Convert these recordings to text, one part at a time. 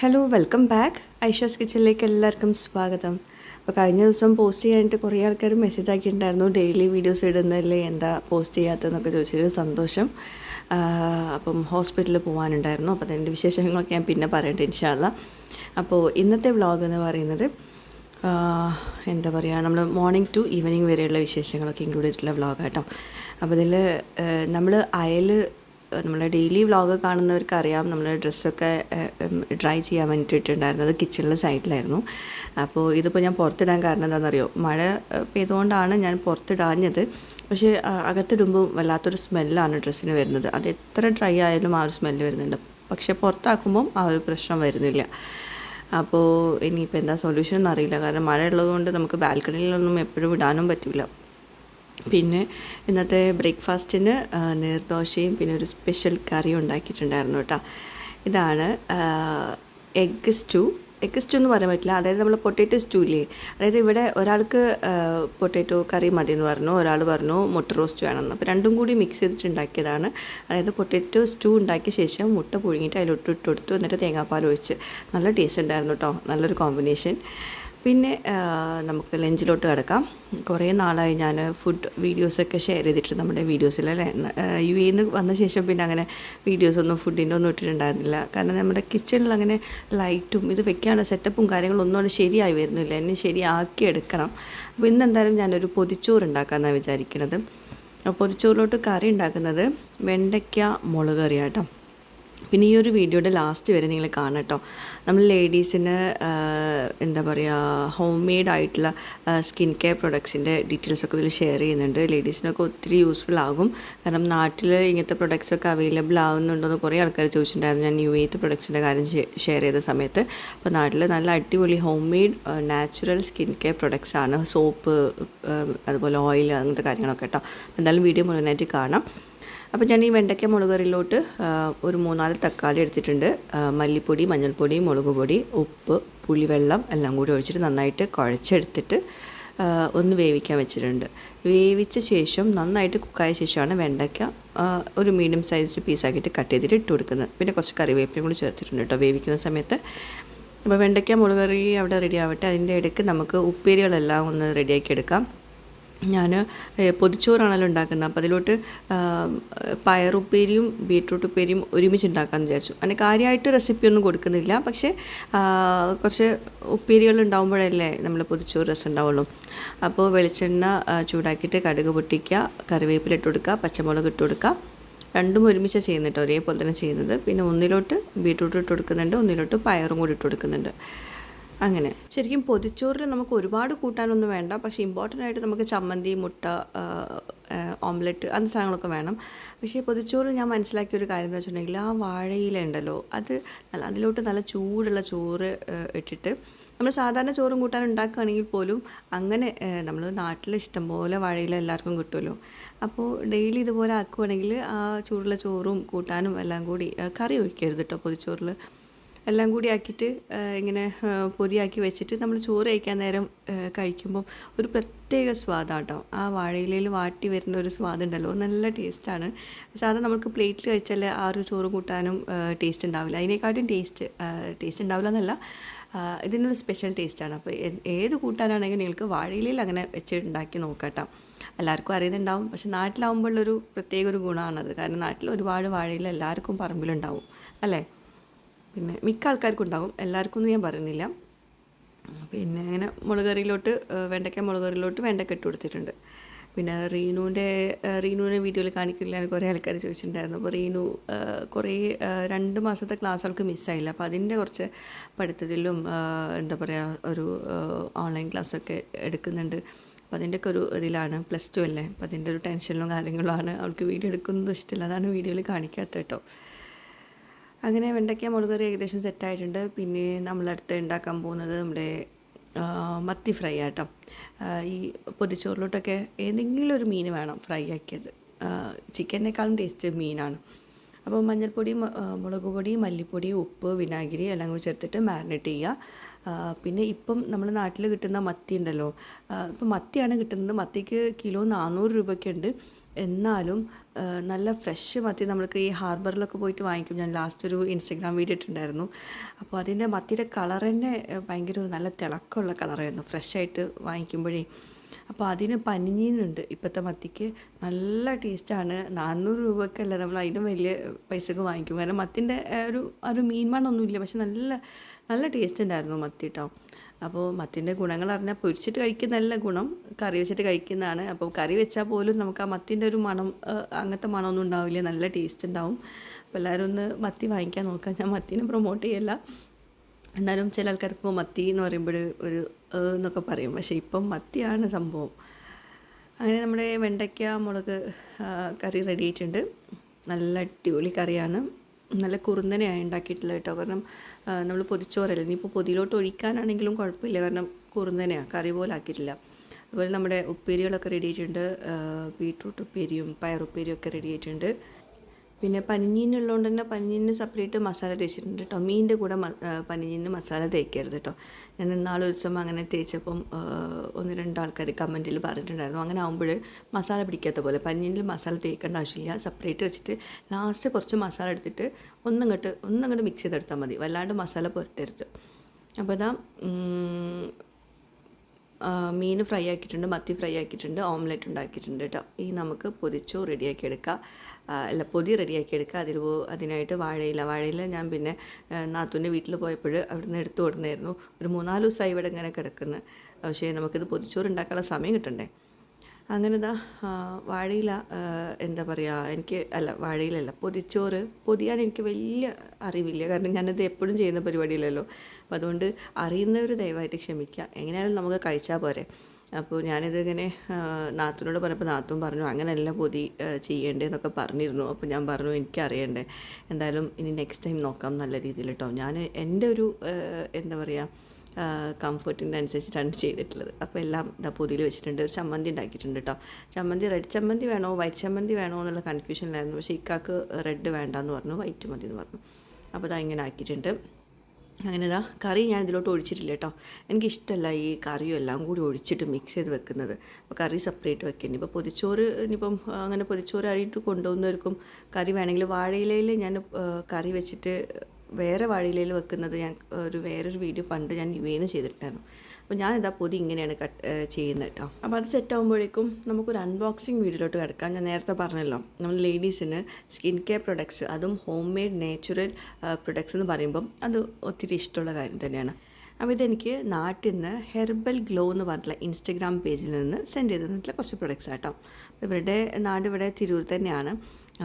Hello welcome back Aisha's കിച്ചണിലേക്ക് എല്ലാവർക്കും സ്വാഗതം. അപ്പോൾ കഴിഞ്ഞ ദിവസം പോസ്റ്റ് ചെയ്യാനായിട്ട് കുറേ ആൾക്കാർ മെസ്സേജ് ആക്കിയിട്ടുണ്ടായിരുന്നു. ഡെയിലി വീഡിയോസ് ഇടുന്നതല്ലേ എന്താ പോസ്റ്റ് ചെയ്യാത്തതെന്നൊക്കെ ചോദിച്ചിട്ട് സന്തോഷം. അപ്പം ഹോസ്പിറ്റലിൽ പോകാനുണ്ടായിരുന്നു അപ്പോൾ അതിന്റെ വിശേഷങ്ങളൊക്കെ ഞാൻ പിന്നെ പറയട്ടെ ഇൻഷാല്ല അപ്പോൾ ഇന്നത്തെ വ്ളോഗ് എന്ന് പറയുന്നത് എന്താ പറയുക നമ്മൾ മോർണിംഗ് ടു ഈവനിങ് വരെയുള്ള വിശേഷങ്ങളൊക്കെ ഇൻക്ലൂഡ് ചെയ്തിട്ടുള്ള വ്ളോഗ് കേട്ടോ അപ്പോൾ ഇതിൽ നമ്മൾ അയൽ നമ്മളെ ഡെയിലി വ്ളോഗ് കാണുന്നവർക്ക് അറിയാം നമ്മൾ ഡ്രസ്സൊക്കെ ഡ്രൈ ചെയ്യാൻ വേണ്ടിയിട്ടുണ്ടായിരുന്നത് കിച്ചണിലെ സൈഡിലായിരുന്നു അപ്പോൾ ഇതിപ്പോൾ ഞാൻ പുറത്തിടാൻ കാരണം എന്താണെന്നറിയോ? മഴ പെയ്തുകൊണ്ടാണ് ഞാൻ പുറത്തിടാഞ്ഞത്. പക്ഷേ അകത്തിടുമ്പോൾ വല്ലാത്തൊരു സ്മെല്ലാണ് ഡ്രസ്സിന് വരുന്നത്. അത് എത്ര ഡ്രൈ ആയാലും ആ ഒരു സ്മെല്ല് വരുന്നുണ്ട്. പക്ഷേ പുറത്താക്കുമ്പം ആ ഒരു പ്രശ്നം വരുന്നില്ല. അപ്പോൾ ഇനിയിപ്പോൾ എന്താ സൊല്യൂഷൻ എന്നറിയില്ല. കാരണം മഴ ഉള്ളതുകൊണ്ട് നമുക്ക് ബാൽക്കണിയിലൊന്നും എപ്പോഴും ഇടാനും പറ്റില്ല പിന്നെ ഇന്നത്തെ ബ്രേക്ക്ഫാസ്റ്റിന് നീർദോശയും പിന്നെ ഒരു സ്പെഷ്യൽ കറിയും ഉണ്ടാക്കിയിട്ടുണ്ടായിരുന്നു കേട്ടോ. ഇതാണ് എഗ്ഗ് സ്റ്റൂ. എഗ്ഗ് സ്റ്റൂ എന്ന് പറയാൻ പറ്റില്ല. അതായത് നമ്മൾ പൊട്ടേറ്റോ സ്റ്റൂ ഇല്ലേ? അതായത് ഇവിടെ ഒരാൾക്ക് പൊട്ടേറ്റോ കറി മതി എന്ന് പറഞ്ഞു ഒരാൾ പറഞ്ഞു മുട്ട റോസ്റ്റ് വേണമെന്ന്. അപ്പോൾ രണ്ടും കൂടി മിക്സ് ചെയ്തിട്ട് ഉണ്ടാക്കിയതാണ് അതായത് പൊട്ടേറ്റോ സ്റ്റൂ ഉണ്ടാക്കിയ ശേഷം മുട്ട പുഴുങ്ങിയിട്ട് അതിലോട്ട് ഇട്ട് കൊടുത്തു. എന്നിട്ട് തേങ്ങാപ്പാൽ ഒഴിച്ച്. നല്ല ടേസ്റ്റ് ഉണ്ടായിരുന്നു കേട്ടോ. നല്ലൊരു കോമ്പിനേഷൻ പിന്നെ നമുക്ക് ലഞ്ചിലോട്ട് കിടക്കാം. കുറേ നാളായി ഞാൻ ഫുഡ് വീഡിയോസൊക്കെ ഷെയർ ചെയ്തിട്ട് നമ്മുടെ വീഡിയോസിൽ അല്ലേ? യു എയിൽ നിന്ന് വന്ന ശേഷം പിന്നെ അങ്ങനെ വീഡിയോസൊന്നും ഫുഡിന്റെ ഒന്നും ഇട്ടിട്ടുണ്ടായിരുന്നില്ല. കാരണം നമ്മുടെ കിച്ചണിൽ അങ്ങനെ ലൈറ്റും ഇത് വെക്കാനുള്ള സെറ്റപ്പും കാര്യങ്ങളും ഒന്നും അവിടെ ശരിയായി വരുന്നില്ല. എന്നെ ശരിയാക്കി എടുക്കണം. അപ്പോൾ ഇന്ന് എന്തായാലും ഞാനൊരു പൊതിച്ചോറ് ഉണ്ടാക്കാമെന്നാണ് വിചാരിക്കുന്നത് പൊതിച്ചോറിലോട്ട് കറി ഉണ്ടാക്കുന്നത് വെണ്ടയ്ക്ക മുളക് കറിയാട്ടോ. പിന്നെ ഈ ഒരു വീഡിയോയുടെ ലാസ്റ്റ് വരെ നിങ്ങൾ കാണാം കേട്ടോ നമ്മൾ ലേഡീസിന് എന്താ പറയുക ഹോം മെയ്ഡ് ആയിട്ടുള്ള സ്കിൻ കെയർ പ്രൊഡക്ട്സിന്റെ ഡീറ്റെയിൽസ് ഒക്കെ ഇതിൽ ഷെയർ ചെയ്യുന്നുണ്ട്. ലേഡീസിനൊക്കെ ഒത്തിരി യൂസ്ഫുൾ ആകും. കാരണം നാട്ടിൽ ഇങ്ങനത്തെ പ്രൊഡക്ട്സ് ഒക്കെ അവൈലബിൾ ആകുന്നുണ്ടോയെന്ന് കുറേ ആൾക്കാർ ചോദിച്ചിട്ടുണ്ടായിരുന്നു. ഞാൻ യു എത്തെ പ്രൊഡക്ട്സിന്റെ കാര്യം ഷെയർ ചെയ്ത സമയത്ത്. അപ്പോൾ നാട്ടിൽ നല്ല അടിപൊളി home made natural skin care products ആണ് സോപ്പ് അതുപോലെ ഓയിൽ അങ്ങനത്തെ കാര്യങ്ങളൊക്കെ കേട്ടോ എന്തായാലും വീഡിയോ മുഴുവനായിട്ട് കാണാം. അപ്പോൾ ഞാൻ ഈ വെണ്ടയ്ക്ക മുളക് കറിയിലോട്ട് ഒരു മൂന്നാൽ തക്കാളി എടുത്തിട്ടുണ്ട്. മല്ലിപ്പൊടി മഞ്ഞൾപ്പൊടി മുളക് പൊടി ഉപ്പ് പുളിവെള്ളം എല്ലാം കൂടി ഒഴിച്ചിട്ട് നന്നായിട്ട് കുഴച്ചെടുത്തിട്ട് ഒന്ന് വേവിക്കാൻ വെച്ചിട്ടുണ്ട്. വേവിച്ച ശേഷം നന്നായിട്ട് കുക്കായ ശേഷമാണ് വെണ്ടയ്ക്ക ഒരു മീഡിയം സൈസ് പീസാക്കിയിട്ട് കട്ട് ചെയ്തിട്ട് ഇട്ട് കൊടുക്കുന്നത്. പിന്നെ കുറച്ച് കറിവേപ്പിലും കൂടി ചേർത്തിട്ടുണ്ട് കേട്ടോ വേവിക്കുന്ന സമയത്ത്. അപ്പോൾ വെണ്ടയ്ക്ക മുളക് കറി അവിടെ റെഡി ആവട്ടെ. അതിന്റെ ഇടയ്ക്ക് നമുക്ക് ഉപ്പേരികളെല്ലാം ഒന്ന് റെഡിയാക്കി എടുക്കാം. ഞാൻ പൊതിച്ചോറാണല്ലോ ഉണ്ടാക്കുന്നത്. അപ്പോൾ അതിലോട്ട് പയറുപ്പേരിയും ബീട്രൂട്ട് ഉപ്പേരിയും ഒരുമിച്ച് ഉണ്ടാക്കാമെന്ന് വിചാരിച്ചു. അതിന് കാര്യമായിട്ട് റെസിപ്പി ഒന്നും കൊടുക്കുന്നില്ല. പക്ഷേ കുറച്ച് ഉപ്പേരികൾ ഉണ്ടാകുമ്പോഴല്ലേ നമ്മൾ പൊതിച്ചോറ് രസം ഉണ്ടാവുള്ളൂ. അപ്പോൾ വെളിച്ചെണ്ണ ചൂടാക്കിയിട്ട് കടുക് പൊട്ടിക്കുക കറിവേപ്പില ഇട്ട് കൊടുക്കുക പച്ചമുളക് ഇട്ട് കൊടുക്കുക. രണ്ടും ഒരുമിച്ച് ചെയ്യുന്നുണ്ട് ഒരേപോലെ തന്നെ ചെയ്യുന്നത്. പിന്നെ ഒന്നിലോട്ട് ബീട്രൂട്ട് ഇട്ട് കൊടുക്കുന്നുണ്ട്. ഒന്നിലോട്ട് പയറും കൂടി ഇട്ട് കൊടുക്കുന്നുണ്ട്. അങ്ങനെ. ശരിക്കും പൊതിച്ചോറിൽ നമുക്ക് ഒരുപാട് കൂട്ടാനൊന്നും വേണ്ട. പക്ഷേ ഇമ്പോർട്ടന്റ് ആയിട്ട് നമുക്ക് ചമ്മന്തി മുട്ട ഓംലെറ്റ് അങ്ങനത്തെ സാധനങ്ങളൊക്കെ വേണം. പക്ഷേ പൊതിച്ചോറിൽ ഞാൻ മനസ്സിലാക്കിയ ഒരു കാര്യം എന്ന് വെച്ചിട്ടുണ്ടെങ്കിൽ ആ വാഴയില ഉണ്ടല്ലോ അത് അതിലോട്ട് നല്ല ചൂടുള്ള ചോറ് ഇട്ടിട്ട് നമ്മൾ സാധാരണ ചോറും കൂട്ടാൻ ഉണ്ടാക്കുകയാണെങ്കിൽ പോലും അങ്ങനെ നമ്മൾ നാട്ടിൽ ഇഷ്ടം പോലെ വാഴയില എല്ലാവർക്കും കിട്ടുമല്ലോ. അപ്പോൾ ഡെയിലി ഇതുപോലെ ആക്കുവാണെങ്കിൽ ആ ചൂടുള്ള ചോറും കൂട്ടാനും എല്ലാം കൂടി കറി ഒഴിക്കരുത് കേട്ടോ പൊതിച്ചോറിൽ. എല്ലാം കൂടി ആക്കിയിട്ട് ഇങ്ങനെ പൊതിയാക്കി വെച്ചിട്ട് നമ്മൾ ചോറ് കഴിക്കാൻ നേരം കഴിക്കുമ്പോൾ ഒരു പ്രത്യേക സ്വാദാട്ടോ. ആ വാഴയിലയിൽ വാട്ടി വരുന്ന ഒരു സ്വാദുണ്ടല്ലോ നല്ല ടേസ്റ്റാണ്. സാധാരണ നമുക്ക് പ്ലേറ്റിൽ കഴിച്ചാൽ ആ ഒരു ചോറ് കൂട്ടാനും ടേസ്റ്റ് ഉണ്ടാവില്ല. അതിനേക്കാട്ടും ടേസ്റ്റ് ടേസ്റ്റ് ഉണ്ടാവില്ല എന്നല്ല. ഇതിനൊരു സ്പെഷ്യൽ ടേസ്റ്റാണ്. അപ്പോൾ ഏത് കൂട്ടാനാണെങ്കിലും നിങ്ങൾക്ക് വാഴയിലയിൽ അങ്ങനെ വെച്ച് ഉണ്ടാക്കി നോക്കാട്ടോ. എല്ലാവർക്കും അറിയുന്നുണ്ടാവും. പക്ഷെ നാട്ടിലാവുമ്പോഴുള്ളൊരു പ്രത്യേക ഒരു ഗുണമാണത്. കാരണം നാട്ടിൽ ഒരുപാട് വാഴയിൽ എല്ലാവർക്കും പറമ്പിലുണ്ടാവും. അല്ലേ? പിന്നെ മിക്ക ആൾക്കാർക്കും ഉണ്ടാകും എല്ലാവർക്കും ഒന്നും ഞാൻ പറയുന്നില്ല. പിന്നെ അങ്ങനെ മുളക് കറിയിലോട്ട് വെണ്ടയ്ക്ക മുളക് കറിയിലോട്ട് വെണ്ടയ്ക്ക ഇട്ട് കൊടുത്തിട്ടുണ്ട്. പിന്നെ റീനുവിന്റെ റീനുവിനെ വീഡിയോയിൽ കാണിക്കില്ല എന്ന് കുറേ ആൾക്കാർ ചോദിച്ചിട്ടുണ്ടായിരുന്നു. അപ്പോൾ റീനു കുറേ രണ്ട് മാസത്തെ ക്ലാസ് അവൾക്ക് മിസ്സായില്ല. അപ്പോൾ അതിന്റെ കുറച്ച് പഠിത്തത്തിലും എന്താ പറയുക ഒരു ഓൺലൈൻ ക്ലാസ്സൊക്കെ എടുക്കുന്നുണ്ട്. അപ്പോൾ അതിന്റെയൊക്കെ ഒരു ഇതിലാണ് പ്ലസ് ടു അല്ലേ? അപ്പോൾ അതിന്റെ ഒരു ടെൻഷനിലും കാര്യങ്ങളുമാണ് അവൾക്ക് വീഡിയോ എടുക്കുന്നത് ഇഷ്ടമില്ല. അതാണ് വീഡിയോയിൽ കാണിക്കാത്ത കേട്ടോ. അങ്ങനെ വെണ്ടയ്ക്ക മുളക് കറി ഏകദേശം സെറ്റായിട്ടുണ്ട് പിന്നെ നമ്മളടുത്ത് ഉണ്ടാക്കാൻ പോകുന്നത് നമ്മുടെ മത്തി ഫ്രൈ ആട്ടോ. ഈ പൊതിച്ചോറിലോട്ടൊക്കെ ഏതെങ്കിലും ഒരു മീൻ വേണം ഫ്രൈ ആക്കിയത്. ചിക്കനേക്കാളും ടേസ്റ്റ് മീനാണ്. അപ്പോൾ മഞ്ഞൾപ്പൊടി മുളക് പൊടി മല്ലിപ്പൊടി ഉപ്പ് വിനാഗിരി എല്ലാം കൂടി ചേർത്തിട്ട് മാരിനേറ്റ് ചെയ്യുക പിന്നെ ഇപ്പം നമ്മൾ നാട്ടിൽ കിട്ടുന്ന മത്തി ഉണ്ടല്ലോ. ഇപ്പം മത്തിയാണ് കിട്ടുന്നത്. മത്തിക്ക് കിലോ നാനൂറ് രൂപയ്ക്ക് ഉണ്ട് എന്നാലും നല്ല ഫ്രഷ് മത്തി നമ്മൾക്ക് ഈ ഹാർബറിലൊക്കെ പോയിട്ട് വാങ്ങിക്കും. ഞാൻ ലാസ്റ്റ് ഒരു ഇൻസ്റ്റഗ്രാം വീഡിയോ ഇട്ടിട്ടുണ്ടായിരുന്നു. അപ്പോൾ അതിന്റെ മത്തിയുടെ കളർ തന്നെ ഭയങ്കര ഒരു നല്ല തിളക്കമുള്ള കളറായിരുന്നു. ഫ്രഷായിട്ട് വാങ്ങിക്കുമ്പോഴേ. അപ്പോൾ അതിന് പനിഞ്ഞീനുണ്ട് ഇപ്പോഴത്തെ മത്തിക്ക് നല്ല ടേസ്റ്റാണ്. നാനൂറ് രൂപക്കല്ല നമ്മൾ അതിനും വലിയ പൈസക്ക് വാങ്ങിക്കും. കാരണം മത്തിന്റെ ഒരു ഒരു മീൻ മണമൊന്നുമില്ല പക്ഷെ നല്ല നല്ല ടേസ്റ്റ് ഉണ്ടായിരുന്നു മത്തി കേട്ടോ അപ്പോൾ മത്തിന്റെ ഗുണങ്ങൾ അറിഞ്ഞാൽ പൊരിച്ചിട്ട് കഴിക്കുന്നതല്ല ഗുണം. കറി വെച്ചിട്ട് കഴിക്കുന്നതാണ്. അപ്പോൾ കറി വെച്ചാൽ പോലും നമുക്ക് ആ മത്തിന്റെ ഒരു മണം അങ്ങനത്തെ മണമൊന്നും ഉണ്ടാവില്ല. നല്ല ടേസ്റ്റ് ഉണ്ടാവും. അപ്പോൾ എല്ലാവരും ഒന്ന് മത്തി വാങ്ങിക്കാൻ നോക്കാം. ഞാൻ മത്തിനെ പ്രൊമോട്ട് ചെയ്യല്ല. എന്നാലും ചില ആൾക്കാർക്ക് മത്തി എന്ന് പറയുമ്പോൾ ഒരു എന്നൊക്കെ പറയും. പക്ഷേ ഇപ്പം മത്തിയാണ് സംഭവം. അങ്ങനെ നമ്മുടെ വെണ്ടയ്ക്ക മുളക് കറി റെഡി ആയിട്ടുണ്ട്. നല്ല അടിപൊളി കറിയാണ്. നല്ല കുറുന്നനെയാണ് ഉണ്ടാക്കിയിട്ടുള്ളത് കേട്ടോ. കാരണം നമ്മൾ പൊതിച്ചോറല്ല. ഇനിയിപ്പോൾ പൊതിയിലോട്ട് ഒഴിക്കാനാണെങ്കിലും കുഴപ്പമില്ല. കാരണം കുറുന്നനെയാണ് കറി പോലെ ആക്കിയിട്ടില്ല. അതുപോലെ നമ്മുടെ ഉപ്പേരികളൊക്കെ റെഡി ആയിട്ടുണ്ട്. ബീട്രൂട്ട് ഉപ്പേരിയും പയറുപ്പേരിയും ഒക്കെ റെഡി ആയിട്ടുണ്ട്. പിന്നെ പനിഞ്ഞീനുള്ളതുകൊണ്ട് തന്നെ പനിഞ്ഞീന് സെപ്പറേറ്റ് മസാല തേച്ചിട്ടുണ്ട് കേട്ടോ മീനിന്റെ കൂടെ പനിഞ്ഞീന് മസാല തേക്കരുത് കേട്ടോ ഞാൻ ഇന്നാളെ ദിവസം അങ്ങനെ തേച്ചപ്പം ഒന്ന് രണ്ട് ആൾക്കാർ കമന്റിൽ പറഞ്ഞിട്ടുണ്ടായിരുന്നു. അങ്ങനെ ആകുമ്പോൾ മസാല പിടിക്കാത്ത പോലെ പനിഞ്ഞീനിൽ മസാല തേക്കേണ്ട ആവശ്യമില്ല. സെപ്പറേറ്റ് വെച്ചിട്ട് ലാസ്റ്റ് കുറച്ച് മസാല എടുത്തിട്ട് ഒന്നങ്ങോട്ട് ഒന്നങ്ങോട്ട് മിക്സ് ചെയ്തെടുത്താൽ മതി. വല്ലാണ്ട് മസാല പുരട്ടരുത്. അപ്പോൾ ഇതാ മീൻ ഫ്രൈ ആക്കിയിട്ടുണ്ട് മത്തി ഫ്രൈ ആക്കിയിട്ടുണ്ട് ഓംലെറ്റ് ഉണ്ടാക്കിയിട്ടുണ്ട് കേട്ടോ ഈ നമുക്ക് പൊതിച്ചു റെഡിയാക്കി എടുക്കാം. അല്ല പൊതി റെഡിയാക്കി എടുക്കുക. അതിൽ അതിനായിട്ട് വാഴയില വാഴയില ഞാൻ പിന്നെ നാത്തൂന്റെ വീട്ടിൽ പോയപ്പോൾ അവിടുന്ന് എടുത്തു കൊടുന്നായിരുന്നു. ഒരു മൂന്നാൽ ദിവസമായി ഇവിടെ ഇങ്ങനെ കിടക്കുന്നു. പക്ഷേ നമുക്കിത് പൊതിച്ചോറ് ഉണ്ടാക്കാനുള്ള സമയം കിട്ടണ്ടേ? അങ്ങനെ ഇതാ വാഴയില എന്താ പറയുക എനിക്ക് അല്ല വാഴയിലല്ല പൊതിച്ചോറ്. പൊതിയാൻ എനിക്ക് വലിയ അറിവില്ല. കാരണം ഞാനത് എപ്പോഴും ചെയ്യുന്ന പരിപാടിയില്ലല്ലോ. അപ്പം അതുകൊണ്ട് അറിയുന്നവർ ദയവായിട്ട് ക്ഷമിക്കുക. എങ്ങനെയായാലും നമുക്ക് കഴിച്ചാൽ പോരെ. അപ്പോൾ ഞാനിത് ഇങ്ങനെ ആ, നാത്തൂനോട് പറഞ്ഞപ്പോൾ നാത്തൂൻ പറഞ്ഞു അങ്ങനെയല്ല പൊതി ചെയ്യേണ്ടതെന്നൊക്കെ പറഞ്ഞിരുന്നു. അപ്പോൾ ഞാൻ പറഞ്ഞു എനിക്കറിയണ്ടേ. എന്തായാലും ഇനി നെക്സ്റ്റ് ടൈം നോക്കാം നല്ല രീതിയിൽ കേട്ടോ ഞാൻ എന്റെ ഒരു എന്താ പറയുക കംഫർട്ടിന്റെ അനുസരിച്ചിട്ടാണ് ചെയ്തിട്ടുള്ളത്. അപ്പോൾ എല്ലാം ഇതാ പൊതിയിൽ വെച്ചിട്ടുണ്ട്. ഒരു ചമ്മന്തി ഉണ്ടാക്കിയിട്ടുണ്ട് കേട്ടോ ചമ്മന്തി റെഡ് ചമ്മന്തി വേണോ വൈറ്റ് ചമ്മന്തി വേണോ എന്നുള്ള കൺഫ്യൂഷനിലായിരുന്നു പക്ഷേ ഇക്കാക്ക് റെഡ് വേണ്ടെന്ന് പറഞ്ഞു വൈറ്റ് മതി എന്ന് പറഞ്ഞു. അപ്പോൾ ഇതാ ഇങ്ങനെ ആക്കിയിട്ടുണ്ട്. അങ്ങനെ ഇതാ കറി ഞാൻ ഇതിലോട്ട് ഒഴിച്ചിട്ടില്ല കേട്ടോ എനിക്കിഷ്ടമല്ല ഈ കറിയും എല്ലാം കൂടി ഒഴിച്ചിട്ട് മിക്സ് ചെയ്ത് വെക്കുന്നത്. അപ്പോൾ കറി സെപ്പറേറ്റ് വെക്കുന്നത് ഇപ്പോൾ പൊതിച്ചോറ് ഇനിയിപ്പം അങ്ങനെ പൊതിച്ചോറ് അരിയിട്ട് കൊണ്ടുപോകുന്നവർക്കും കറി വേണമെങ്കിൽ വാഴയിലയിൽ ഞാൻ കറി വെച്ചിട്ട് വേറെ വാഴയിലയിൽ വെക്കുന്നത് ഞാൻ ഒരു വേറൊരു വീഡിയോ പണ്ട് ഞാൻ ഇവേന്ന് ചെയ്തിട്ടുണ്ടായിരുന്നു. അപ്പോൾ ഞാനിതാ പൊതി ഇങ്ങനെയാണ് കട്ട് ചെയ്യുന്നത് കേട്ടോ അപ്പോൾ അത് സെറ്റ് ആകുമ്പോഴേക്കും നമുക്കൊരു അൺബോക്സിങ് വീഡിയോയിലോട്ട് കിടക്കാം. ഞാൻ നേരത്തെ പറഞ്ഞല്ലോ നമ്മൾ ലേഡീസിന് സ്കിൻ കെയർ പ്രൊഡക്ട്സ് അതും ഹോം മെയ്ഡ് നാച്ചുറൽ പ്രൊഡക്ട്സ് എന്ന് പറയുമ്പം അത് ഒത്തിരി ഇഷ്ടമുള്ള കാര്യം തന്നെയാണ്. അപ്പോൾ ഇതെനിക്ക് നാട്ടിൽ നിന്ന് ഹെർബൽ ഗ്ലോ എന്ന് പറഞ്ഞിട്ടുള്ള ഇൻസ്റ്റഗ്രാം പേജിൽ നിന്ന് സെൻഡ് ചെയ്ത് തന്നിട്ടുള്ള കുറച്ച് പ്രൊഡക്ട്സ് ആട്ടോ ഇവരുടെ നാട് ഇവിടെ തിരൂർ തന്നെയാണ്.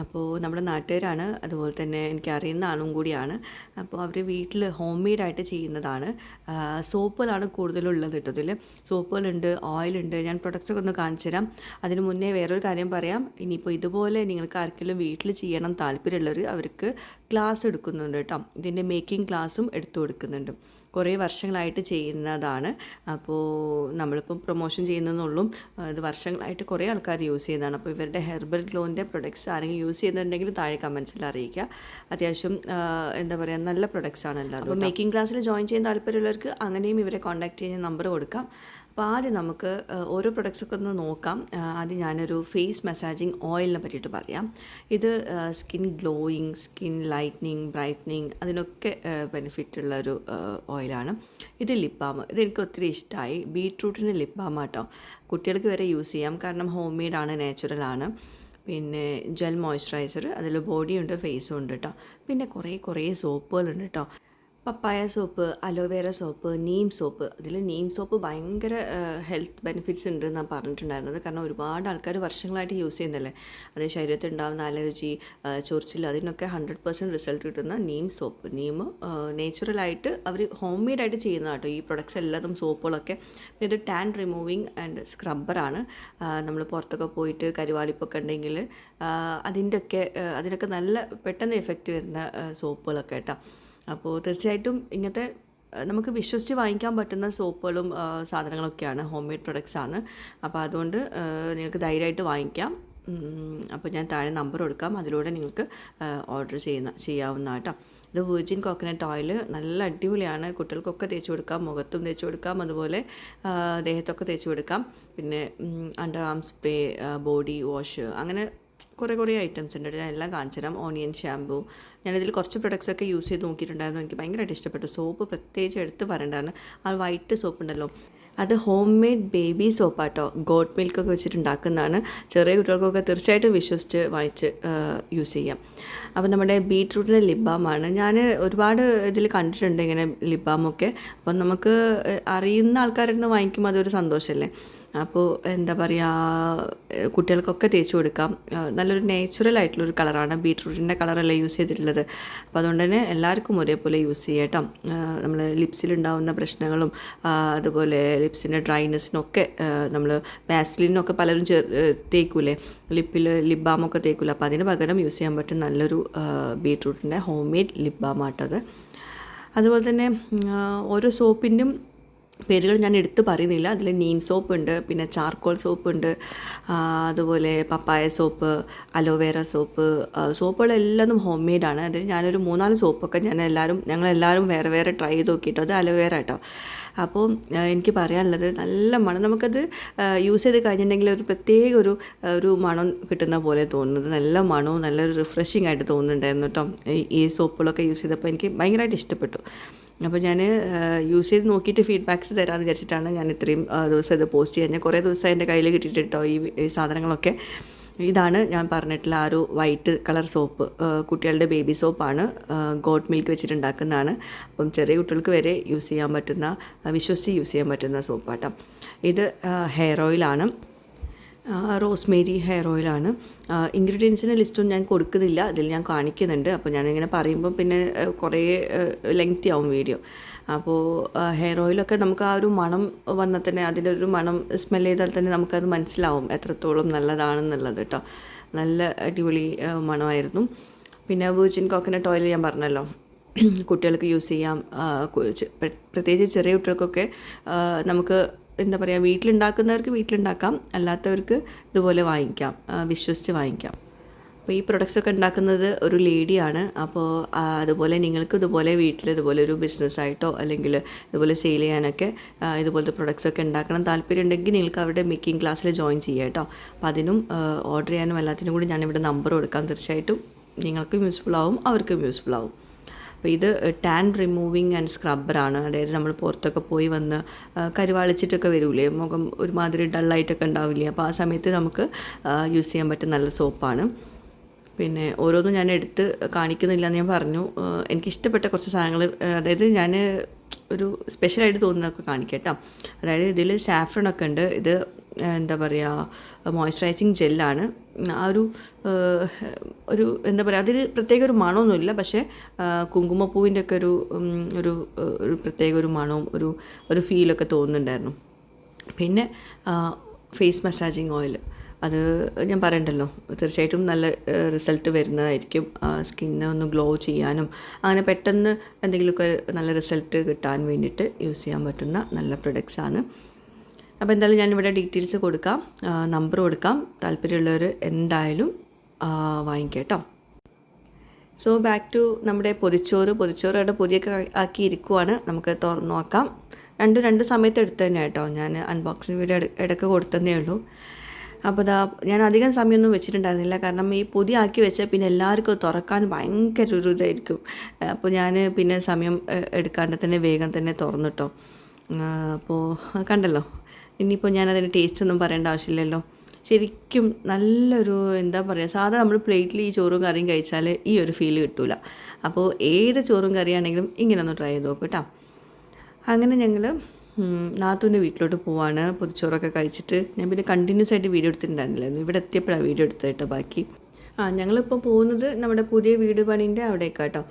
അപ്പോൾ നമ്മുടെ നാട്ടുകാരാണ്. അതുപോലെ തന്നെ എനിക്ക് അറിയുന്ന ആളും കൂടിയാണ്. അപ്പോൾ അവർ വീട്ടിൽ ഹോം മെയ്ഡായിട്ട് ചെയ്യുന്നതാണ്. സോപ്പുകളാണ് കൂടുതലുള്ളത് കേട്ടോ ഇതിൽ സോപ്പുകളുണ്ട് ഓയിലുണ്ട് ഞാൻ പ്രൊഡക്ട്സൊക്കെ ഒന്ന് കാണിച്ചു തരാം. അതിന് മുന്നേ വേറൊരു കാര്യം പറയാം. ഇനിയിപ്പോൾ ഇതുപോലെ നിങ്ങൾക്ക് ആർക്കെങ്കിലും വീട്ടിൽ ചെയ്യണം താല്പര്യമുള്ളവർ അവർക്ക് ക്ലാസ് എടുക്കുന്നുണ്ട് കേട്ടോ. ഇതിന്റെ മേക്കിംഗ് ക്ലാസ്സും എടുത്തു കൊടുക്കുന്നുണ്ട്. കുറേ വർഷങ്ങളായിട്ട് ചെയ്യുന്നതാണ്. അപ്പോൾ നമ്മളിപ്പം പ്രൊമോഷൻ ചെയ്യുന്നതെന്നുള്ളൂ ഇത് വർഷങ്ങളായിട്ട് കുറേ ആൾക്കാർ യൂസ് ചെയ്യുന്നതാണ്. അപ്പോൾ ഇവരുടെ ഹെർബൽ ഗ്ലോന്റെ പ്രൊഡക്ട്സ് ആരെങ്കിലും യൂസ് ചെയ്യുന്നുണ്ടെങ്കിൽ താഴെ കമൻസിൽ അറിയിക്കുക. അത്യാവശ്യം എന്താ പറയുക നല്ല പ്രൊഡക്ട്സ് ആണല്ലോ. അപ്പോൾ മേക്കിംഗ് ക്ലാസ്സിൽ ജോയിൻ ചെയ്യാൻ താല്പര്യമുള്ളവർക്ക് അങ്ങനെയും ഇവരെ കോൺടാക്ട് ചെയ്യുന്ന നമ്പർ കൊടുക്കാം. അപ്പോൾ ആദ്യം നമുക്ക് ഓരോ പ്രൊഡക്ട്സ് ഒക്കെ ഒന്ന് നോക്കാം. ആദ്യം ഞാനൊരു ഫേസ് മസാജിങ് ഓയിലിനെ പറ്റിയിട്ട് പറയാം. ഇത് skin glowing skin lightening brightening അതിനൊക്കെ ബെനിഫിറ്റ് ഉള്ള ഒരു ഓയിലാണ് ഇത് ലിപ് ബാം ഇത് എനിക്ക് ഒത്തിരി ഇഷ്ടമായി ബീട്രൂട്ടിന്റെ ലിപ് ബാം ആട്ടോ. കുട്ടികൾക്ക് വരെ യൂസ് ചെയ്യാം. കാരണം ഹോം മെയ്ഡാണ് നാച്ചുറലാണ് പിന്നെ ജെൽ മോയ്സ്ചറൈസർ അതിൽ ബോഡിയുണ്ട് ഫേസും ഉണ്ട് കേട്ടോ പിന്നെ കുറേ കുറേ സോപ്പുകളുണ്ട് കേട്ടോ papaya soap aloe vera soap neem soap അതിൽ നീം സോപ്പ് ഭയങ്കര ഹെൽത്ത് ബെനിഫിറ്റ്സ് ഉണ്ട് എന്നാണ് പറഞ്ഞിട്ടുണ്ടായിരുന്നത്. കാരണം ഒരുപാട് ആൾക്കാർ വർഷങ്ങളായിട്ട് യൂസ് ചെയ്യുന്നല്ലേ അത് ശരീരത്തിൽ ഉണ്ടാകുന്ന അലർജി ചൊറിച്ചിൽ അതിനൊക്കെ ഹൺഡ്രഡ് പെർസെന്റ് റിസൾട്ട് കിട്ടുന്ന നീം സോപ്പ് നീം നേച്ചുറലായിട്ട് അവർ ഹോം മെയ്ഡായിട്ട് ചെയ്യുന്ന കേട്ടോ. ഈ പ്രൊഡക്ട്സ് എല്ലാതും സോപ്പുകളൊക്കെ പിന്നെ ഇത് ടാൻ റിമൂവിങ് ആൻഡ് സ്ക്രബ്ബറാണ് നമ്മൾ പുറത്തൊക്കെ പോയിട്ട് കരുവാളിപ്പൊക്കെ ഉണ്ടെങ്കിൽ അതിന്റെയൊക്കെ അതിനൊക്കെ നല്ല പെട്ടെന്ന് എഫക്റ്റ് വരുന്ന സോപ്പുകളൊക്കെ കേട്ടോ. അപ്പോൾ തീർച്ചയായിട്ടും ഇങ്ങനത്തെ നമുക്ക് വിശ്വസിച്ച് വാങ്ങിക്കാൻ പറ്റുന്ന സോപ്പുകളും സാധനങ്ങളൊക്കെയാണ് ഹോം മെയ്ഡ് പ്രൊഡക്ട്സ് ആണ് അപ്പോൾ അതുകൊണ്ട് നിങ്ങൾക്ക് ധൈര്യമായിട്ട് വാങ്ങിക്കാം. അപ്പോൾ ഞാൻ താഴെ നമ്പർ കൊടുക്കാം. അതിലൂടെ നിങ്ങൾക്ക് ഓർഡർ ചെയ്യുന്ന ചെയ്യാവുന്ന കേട്ടോ ഇത് വെർജിൻ കോക്കനട്ട് ഓയിൽ നല്ല അടിപൊളിയാണ്. കുട്ടികൾക്കൊക്കെ തേച്ച് കൊടുക്കാം മുഖത്തും തേച്ച് കൊടുക്കാം അതുപോലെ ദേഹത്തൊക്കെ തേച്ച് കൊടുക്കാം. പിന്നെ under arm spray body wash അങ്ങനെ കുറേ കുറേ ഐറ്റംസ് ഉണ്ട്. ഞാൻ എല്ലാം കാണിച്ചു തരാം. ഓണിയൻ ഷാംപൂ ഞാനിതിൽ കുറച്ച് പ്രൊഡക്ട്സ് ഒക്കെ യൂസ് ചെയ്ത് നോക്കിയിട്ടുണ്ടായിരുന്നു. എനിക്ക് ഭയങ്കരമായിട്ട് ഇഷ്ടപ്പെട്ടു. സോപ്പ് പ്രത്യേകിച്ച് എടുത്ത് പറയണ്ടായിരുന്നു. ആ വൈറ്റ് സോപ്പ് ഉണ്ടല്ലോ. അത് ഹോം മെയ്ഡ് ബേബി സോപ്പാട്ടോ ഗോട്ട് മിൽക്കൊക്കെ വെച്ചിട്ട് ഉണ്ടാക്കുന്നതാണ് ചെറിയ കുട്ടികൾക്കൊക്കെ തീർച്ചയായിട്ടും വിശ്വസിച്ച് വാങ്ങിച്ച് യൂസ് ചെയ്യാം. അപ്പോൾ നമ്മുടെ ബീട്രൂട്ടിന്റെ ലിബാമാണ്. ഞാൻ ഒരുപാട് ഇതിൽ കണ്ടിട്ടുണ്ട് ഇങ്ങനെ ലിബാമൊക്കെ. അപ്പം നമുക്ക് അറിയുന്ന ആൾക്കാരുടെ നിന്ന് വാങ്ങിക്കുമ്പോൾ അതൊരു സന്തോഷമല്ലേ? അപ്പോൾ എന്താ പറയുക കുട്ടികൾക്കൊക്കെ തേച്ച് കൊടുക്കാം. നല്ലൊരു നേച്ചുറൽ ആയിട്ടുള്ളൊരു കളറാണ്. ബീട്രൂട്ടിന്റെ കളറല്ല യൂസ് ചെയ്തിട്ടുള്ളത്. അപ്പോൾ അതുകൊണ്ട് തന്നെ എല്ലാവർക്കും ഒരേപോലെ യൂസ് ചെയ്യാം കേട്ടോ. നമ്മൾ ലിപ്സിലുണ്ടാവുന്ന പ്രശ്നങ്ങളും അതുപോലെ ലിപ്സിന്റെ ഡ്രൈനെസ്സിനൊക്കെ നമ്മൾ വാസ്ലിനൊക്കെ പലരും ചേർ തേക്കൂലേ? ലിപ്പിൽ ലിപ് ബാമൊക്കെ തേക്കൂല? അപ്പോൾ അതിന് പകരം യൂസ് ചെയ്യാൻ പറ്റും നല്ലൊരു ബീട്രൂട്ടിന്റെ ഹോം മെയ്ഡ് ലിപ് ബാമാട്ടത് അതുപോലെ തന്നെ ഓരോ സോപ്പിന്റെയും പേരുകൾ ഞാൻ എടുത്ത് പറയുന്നില്ല. അതിൽ നീം സോപ്പ് ഉണ്ട് പിന്നെ ചാർക്കോൾ സോപ്പ് ഉണ്ട് അതുപോലെ papaya soap aloe vera soap സോപ്പുകളെല്ലാം home മെയ്ഡാണ് അതിൽ ഞാനൊരു മൂന്നാൽ സോപ്പൊക്കെ ഞാൻ എല്ലാവരും ഞങ്ങളെല്ലാവരും വേറെ വേറെ ട്രൈ ചെയ്ത് നോക്കിയിട്ട്. അത് അലോവേറ കേട്ടോ അപ്പോൾ എനിക്ക് പറയാനുള്ളത് നല്ല മണം. നമുക്കത് യൂസ് ചെയ്ത് കഴിഞ്ഞിട്ടുണ്ടെങ്കിൽ ഒരു പ്രത്യേക ഒരു ഒരു മണം കിട്ടുന്ന പോലെ തോന്നുന്നത്. നല്ല മണവും നല്ലൊരു റിഫ്രഷിംഗ് ആയിട്ട് തോന്നുന്നുണ്ടായിരുന്നു കേട്ടോ ഈ സോപ്പുകളൊക്കെ യൂസ് ചെയ്തപ്പോൾ എനിക്ക് ഭയങ്കരമായിട്ട് ഇഷ്ടപ്പെട്ടു. അപ്പോൾ ഞാൻ യൂസ് ചെയ്ത് നോക്കിയിട്ട് ഫീഡ്ബാക്ക്സ് തരാമെന്ന് വിചാരിച്ചിട്ടാണ് ഞാൻ ഇത്രയും ദിവസം ഇത് പോസ്റ്റ് ചെയ്യാൻ ഞാൻ കുറേ ദിവസം എന്റെ കയ്യിൽ കിട്ടിയിട്ട് കേട്ടോ ഈ സാധനങ്ങളൊക്കെ. ഇതാണ് ഞാൻ പറഞ്ഞിട്ടുള്ള ആ ഒരു വൈറ്റ് കളർ സോപ്പ് കുട്ടികളുടെ ബേബി സോപ്പാണ് ഗോട്ട് മിൽക്ക് വെച്ചിട്ടുണ്ടാക്കുന്നതാണ്. അപ്പം ചെറിയ കുട്ടികൾക്ക് വരെ യൂസ് ചെയ്യാൻ പറ്റുന്ന വിശ്വസിച്ച് യൂസ് ചെയ്യാൻ പറ്റുന്ന സോപ്പാട്ടോ ഇത് ഹെയർ ഓയിലാണ് റോസ്മേരി ഹെയർ ഓയിലാണ് ഇൻഗ്രീഡിയൻസിന്റെ ലിസ്റ്റൊന്നും ഞാൻ കൊടുക്കുന്നില്ല. അതിൽ ഞാൻ കാണിക്കുന്നുണ്ട്. അപ്പോൾ ഞാനിങ്ങനെ പറയുമ്പോൾ പിന്നെ കുറേ ലെങ്തി ആവും വീഡിയോ. അപ്പോൾ ഹെയർ ഓയിലൊക്കെ നമുക്ക് ആ ഒരു മണം വന്നാൽ തന്നെ അതിന്റെ ഒരു മണം സ്മെൽ ചെയ്താൽ തന്നെ നമുക്കത് മനസ്സിലാവും എത്രത്തോളം നല്ലതാണെന്നുള്ളത് കേട്ടോ നല്ല അടിപൊളി മണമായിരുന്നു. പിന്നെ വീർജിൻ കോക്കനട്ട് ഓയിൽ ഞാൻ പറഞ്ഞല്ലോ. കുട്ടികൾക്ക് യൂസ് ചെയ്യാം. പ്രത്യേകിച്ച് ചെറിയ കുട്ടികൾക്കൊക്കെ നമുക്ക് എന്താ പറയുക വീട്ടിലുണ്ടാക്കുന്നവർക്ക് വീട്ടിലുണ്ടാക്കാം അല്ലാത്തവർക്ക് ഇതുപോലെ വാങ്ങിക്കാം വിശ്വസിച്ച് വാങ്ങിക്കാം. അപ്പോൾ ഈ പ്രൊഡക്ട്സ് ഒക്കെ ഉണ്ടാക്കുന്നത് ഒരു ലേഡിയാണ് അപ്പോൾ അതുപോലെ നിങ്ങൾക്ക് ഇതുപോലെ വീട്ടിൽ ഇതുപോലെ ഒരു ബിസിനസ്സായിട്ടോ അല്ലെങ്കിൽ ഇതുപോലെ സെയിൽ ചെയ്യാനൊക്കെ ഇതുപോലത്തെ പ്രൊഡക്ട്സ് ഒക്കെ ഉണ്ടാക്കണം താല്പര്യം ഉണ്ടെങ്കിൽ നിങ്ങൾക്ക് അവരുടെ മേക്കിംഗ് ക്ലാസ്സിൽ ജോയിൻ ചെയ്യാം കേട്ടോ അപ്പോൾ അതിനും ഓർഡർ ചെയ്യാനും എല്ലാത്തിനും കൂടി ഞാനിവിടെ നമ്പർ കൊടുക്കാം. തീർച്ചയായിട്ടും നിങ്ങൾക്കും യൂസ്ഫുൾ ആവും അവർക്കും യൂസ്ഫുൾ ആവും. അപ്പോൾ ഇത് ടാൻ റിമൂവിങ് ആൻഡ് സ്ക്രബ്ബറാണ് അതായത് നമ്മൾ പുറത്തൊക്കെ പോയി വന്ന് കരിവാളിച്ചിട്ടൊക്കെ വരൂലേ? മുഖം ഒരുമാതിരി ഡള്ളായിട്ടൊക്കെ ഉണ്ടാവില്ലേ? അപ്പോൾ ആ സമയത്ത് നമുക്ക് യൂസ് ചെയ്യാൻ പറ്റുന്ന നല്ല സോപ്പാണ്. പിന്നെ ഓരോന്നും ഞാൻ എടുത്ത് കാണിക്കുന്നില്ല എന്ന് ഞാൻ പറഞ്ഞു. എനിക്കിഷ്ടപ്പെട്ട കുറച്ച് സാധനങ്ങൾ അതായത് ഞാൻ ഒരു സ്പെഷ്യലായിട്ട് തോന്നുന്നതൊക്കെ കാണിക്കാം കേട്ടോ. അതായത് ഇതിൽ സാഫ്രണൊക്കെ ഉണ്ട്. ഇത് എന്താ പറയുക മോയ്സ്ചറൈസിങ് ജെല്ലാണ് ആ ഒരു ഒരു എന്താ പറയുക അതിന് പ്രത്യേക ഒരു മണമൊന്നുമില്ല. പക്ഷേ കുങ്കുമപ്പൂവിന്റെ ഒക്കെ ഒരു ഒരു ഒരു പ്രത്യേക ഒരു മണവും ഒരു ഒരു ഫീലൊക്കെ തോന്നുന്നുണ്ടായിരുന്നു. പിന്നെ ഫേസ് മസാജിങ് ഓയിൽ അത് ഞാൻ പറയണ്ടല്ലോ തീർച്ചയായിട്ടും നല്ല റിസൾട്ട് വരുന്നതായിരിക്കും. സ്കിന്ന് ഒന്ന് ഗ്ലോ ചെയ്യാനും അങ്ങനെ പെട്ടെന്ന് എന്തെങ്കിലുമൊക്കെ നല്ല റിസൾട്ട് കിട്ടാൻ വേണ്ടിയിട്ട് യൂസ് ചെയ്യാൻ പറ്റുന്ന നല്ല പ്രൊഡക്ട്സാണ് അപ്പോൾ എന്തായാലും ഞാനിവിടെ ഡീറ്റെയിൽസ് കൊടുക്കാം. നമ്പർ കൊടുക്കാം. താല്പര്യമുള്ളവർ എന്തായാലും വാങ്ങിക്കാം കേട്ടോ സോ ബാക്ക് ടു നമ്മുടെ പൊതിച്ചോറ്. പൊതിച്ചോറ് അവിടെ പൊതിയൊക്കെ ആക്കി ഇരിക്കുവാണ്. നമുക്ക് തുറന്ന് നോക്കാം. രണ്ടും രണ്ട് സമയത്ത് എടുത്തു തന്നെ കേട്ടോ ഞാൻ അൺബോക്സിങ് വീഡിയോ ഇടയ്ക്ക് കൊടുത്തതേ ഉള്ളൂ. അപ്പോൾ അതാ ഞാൻ അധികം സമയമൊന്നും വെച്ചിട്ടുണ്ടായിരുന്നില്ല. കാരണം ഈ പൊതി ആക്കി വെച്ചാൽ പിന്നെ എല്ലാവർക്കും തുറക്കാൻ ഭയങ്കര ഒരു ഇതായിരിക്കും. അപ്പോൾ ഞാൻ പിന്നെ സമയം എടുക്കാണ്ട് തന്നെ വേഗം തന്നെ തുറന്നിട്ടോ അപ്പോൾ കണ്ടല്ലോ? ഇനിയിപ്പോൾ ഞാനതിന്റെ ടേസ്റ്റ് ഒന്നും പറയേണ്ട ആവശ്യമില്ലല്ലോ. ശരിക്കും നല്ലൊരു എന്താ പറയുക സാധാ നമ്മൾ പ്ലേറ്റിൽ ഈ ചോറും കറിയും കഴിച്ചാൽ ഈ ഒരു ഫീൽ കിട്ടൂല. അപ്പോൾ ഏത് ചോറും കറിയാണെങ്കിലും ഇങ്ങനെ ഒന്ന് ട്രൈ ചെയ്ത് നോക്കൂ കേട്ടോ അങ്ങനെ ഞങ്ങൾ നാത്തൂന്റെ വീട്ടിലോട്ട് പോവാണ്. പൊതിച്ചോറൊക്കെ കഴിച്ചിട്ട് ഞാൻ പിന്നെ കണ്ടിന്യൂസ് ആയിട്ട് വീഡിയോ എടുത്തിട്ടുണ്ടായിരുന്നില്ലായിരുന്നു. ഇവിടെ എത്തിയപ്പോഴാണ് വീഡിയോ എടുത്തത് കേട്ടോ ബാക്കി. ആ ഞങ്ങളിപ്പോൾ പോകുന്നത് നമ്മുടെ പുതിയ വീട് പണീന്റെ അവിടേക്കാട്ടോ.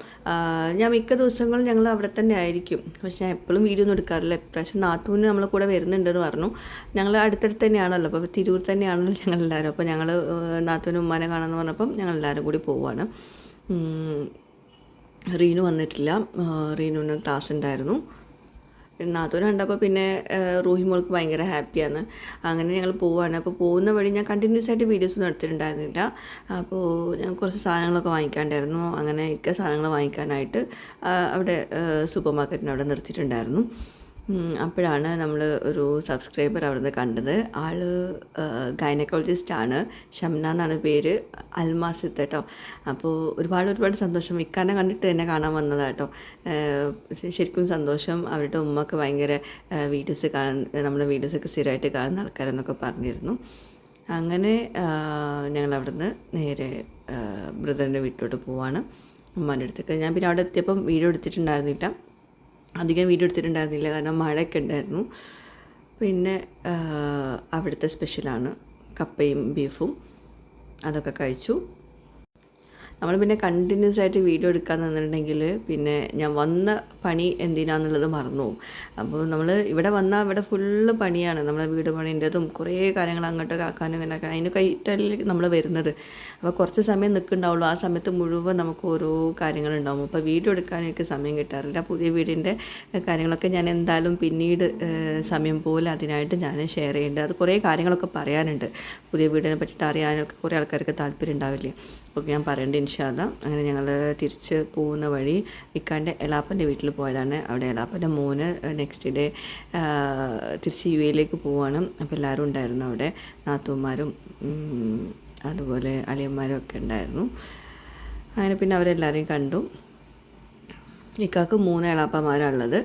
ഞാൻ മിക്ക ദിവസങ്ങളും ഞങ്ങൾ അവിടെ തന്നെ ആയിരിക്കും. പക്ഷേ ഞാൻ എപ്പോഴും വീഡിയോ ഒന്നും എടുക്കാറില്ല. ഇപ്രാവശ്യം നാത്തൂന് നമ്മളെ കൂടെ വരുന്നുണ്ടെന്ന് പറഞ്ഞു. ഞങ്ങൾ അടുത്തടുത്ത് തന്നെയാണല്ലോ. അപ്പോൾ തിരൂർ തന്നെയാണല്ലോ ഞങ്ങൾ എല്ലാവരും അപ്പോൾ ഞങ്ങൾ നാത്തൂന് ഉമ്മാനെ കാണാമെന്ന് പറഞ്ഞപ്പം ഞങ്ങൾ എല്ലാവരും കൂടി പോവുകയാണ് റീനു വന്നിട്ടില്ല. റീനുവിന് ക്ലാസ് ഉണ്ടായിരുന്നു. നാത്തൂനെ കണ്ടപ്പോൾ പിന്നെ റൂഹി മോൾക്ക് ഭയങ്കര ഹാപ്പിയാണ്. അങ്ങനെ ഞങ്ങൾ പോവാണ്. അപ്പോൾ പോകുന്ന വഴി ഞാൻ കണ്ടിന്യൂസ് ആയിട്ട് വീഡിയോസ് ഒന്നും എടുത്തിട്ടുണ്ടായിരുന്നില്ല. അപ്പോൾ ഞാൻ കുറച്ച് സാധനങ്ങളൊക്കെ വാങ്ങിക്കാണ്ടായിരുന്നു. അങ്ങനെ ഒക്കെ സാധനങ്ങൾ വാങ്ങിക്കാനായിട്ട് അവിടെ സൂപ്പർ മാർക്കറ്റിന് അവിടെ നിർത്തിയിട്ടുണ്ടായിരുന്നു. അപ്പോഴാണ് നമ്മൾ ഒരു സബ്സ്ക്രൈബർ അവിടുന്ന് കണ്ടത്. ആൾ ഗൈനക്കോളജിസ്റ്റ് ആണ്. ഷംന എന്നാണ് പേര്. അൽമാസിത്ത് കേട്ടോ. അപ്പോൾ ഒരുപാട് ഒരുപാട് സന്തോഷം. ഇക്കാനെ കണ്ടിട്ട് തന്നെ കാണാൻ വന്നതാണ് കേട്ടോ. ശരിക്കും സന്തോഷം. അവരുടെ ഉമ്മക്ക് ഭയങ്കര വീഡിയോസ് കാണാൻ നമ്മുടെ വീഡിയോസൊക്കെ സ്ഥിരമായിട്ട് കാണുന്ന ആൾക്കാരെന്നൊക്കെ പറഞ്ഞിരുന്നു. അങ്ങനെ ഞങ്ങൾ അവിടുന്ന് നേരെ ബ്രദറിന്റെ വീട്ടിലോട്ട് പോവാണ്. ഉമ്മാന്റെ അടുത്തേക്ക്. ഞാൻ പിന്നെ അവിടെ എത്തിയപ്പം വീഡിയോ എടുത്തിട്ടുണ്ടായിരുന്നില്ല. അധികം വീഡിയോ എടുത്തിട്ടുണ്ടായിരുന്നില്ല. കാരണം മഴയൊക്കെ ഉണ്ടായിരുന്നു. പിന്നെ അവിടുത്തെ സ്പെഷ്യലാണ് കപ്പയും ബീഫും അതൊക്കെ കഴിച്ചു. നമ്മൾ പിന്നെ കണ്ടിന്യൂസ് ആയിട്ട് വീഡിയോ എടുക്കാൻ നിന്നിട്ടുണ്ടെങ്കിൽ പിന്നെ ഞാൻ വന്ന പണി എന്തിനാന്നുള്ളത് മറന്നു അപ്പോൾ നമ്മൾ ഇവിടെ വന്നാൽ ഇവിടെ ഫുള്ള് പണിയാണ്. നമ്മളെ വീട് പണിന്റെതും കുറേ കാര്യങ്ങൾ അങ്ങോട്ട് ആക്കാനും ഇങ്ങനെ അതിന് കയറ്റല്ലേ നമ്മൾ വരുന്നത്. അപ്പോൾ കുറച്ച് സമയം നിൽക്കുന്നുണ്ടാവുള്ളൂ. ആ സമയത്ത് മുഴുവൻ നമുക്ക് ഓരോ കാര്യങ്ങളുണ്ടാവും അപ്പോൾ വീഡിയോ എടുക്കാൻ എനിക്ക് സമയം കിട്ടാറില്ല. പുതിയ വീടിന്റെ കാര്യങ്ങളൊക്കെ ഞാൻ എന്തായാലും പിന്നീട് സമയം പോലെ അതിനായിട്ട് ഞാൻ ഷെയർ ചെയ്യേണ്ടത്. അത് കുറേ കാര്യങ്ങളൊക്കെ പറയാനുണ്ട്. പുതിയ വീടിനെ പറ്റിയിട്ട് അറിയാനൊക്കെ കുറേ ആൾക്കാർക്ക് താല്പര്യം ഉണ്ടാവില്ലേ? അപ്പോൾ ഞാൻ പറയേണ്ട ഇൻഷാദ അങ്ങനെ ഞങ്ങൾ തിരിച്ച് പോകുന്ന വഴി ഇക്കാന്റെ എളാപ്പന്റെ വീട്ടിൽ പോയതാണ്. അവിടെ എളാപ്പന്റെ മോന് നെക്സ്റ്റ് ഡേ തിരിച്ച് യു എയിലേക്ക് പോവാണ്. അപ്പോൾ എല്ലാവരും ഉണ്ടായിരുന്നു അവിടെ. നാത്തൂന്മാരും അതുപോലെ അലിയന്മാരും ഒക്കെ ഉണ്ടായിരുന്നു. അങ്ങനെ പിന്നെ അവരെല്ലാവരെയും കണ്ടു. ഇക്കാക്ക് മൂന്ന് എളാപ്പന്മാരാണുള്ളത്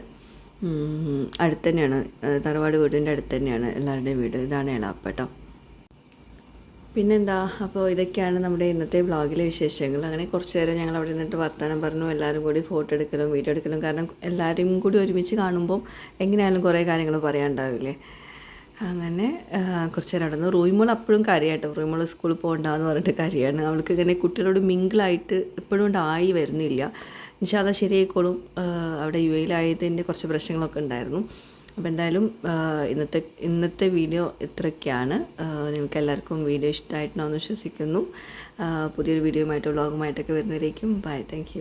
അടുത്ത് തന്നെയാണ് തറവാട് വീടിന്റെ അടുത്ത് തന്നെയാണ് എല്ലാവരുടെയും വീട്. ഇതാണ് എളാപ്പ കേട്ടോ പിന്നെന്താ? അപ്പോൾ ഇതൊക്കെയാണ് നമ്മുടെ ഇന്നത്തെ വ്ളോഗിലെ വിശേഷങ്ങൾ. അങ്ങനെ കുറച്ച് നേരം ഞങ്ങൾ അവിടെ നിന്നിട്ട് വർത്തമാനം പറഞ്ഞു. എല്ലാവരും കൂടി ഫോട്ടോ എടുക്കലും വീഡിയോ എടുക്കലും. കാരണം എല്ലാവരും കൂടി ഒരുമിച്ച് കാണുമ്പോൾ എങ്ങനെയായാലും കുറേ കാര്യങ്ങൾ പറയാനുണ്ടാവില്ലേ? അങ്ങനെ കുറച്ച് നേരം നടന്നു. റൂയിമോൾ അപ്പോഴും കാര്യമായിട്ട് റൂയിമോൾ സ്കൂളിൽ പോകണ്ടെന്ന് പറഞ്ഞിട്ട് കാര്യമാണ് അവൾക്ക് ഇങ്ങനെ കുട്ടികളോട് മിങ്കിളായിട്ട് എപ്പോഴും കൊണ്ട് ആയി വരുന്നില്ല. പക്ഷേ അത് ശരിയായിക്കോളും. അവിടെ യു എയിലായതിന്റെ കുറച്ച് പ്രശ്നങ്ങളൊക്കെ ഉണ്ടായിരുന്നു. അപ്പോൾ എന്തായാലും ഇന്നത്തെ ഇന്നത്തെ വീഡിയോ ഇത്രയൊക്കെയാണ്. നിങ്ങൾക്ക് എല്ലാവർക്കും വീഡിയോ ഇഷ്ടമായിട്ടുണ്ടോ എന്ന് വിശ്വസിക്കുന്നു പുതിയൊരു വീഡിയോയുമായിട്ട് വ്ളോഗുമായിട്ടൊക്കെ വരുന്നവരേക്കും ബൈ താങ്ക്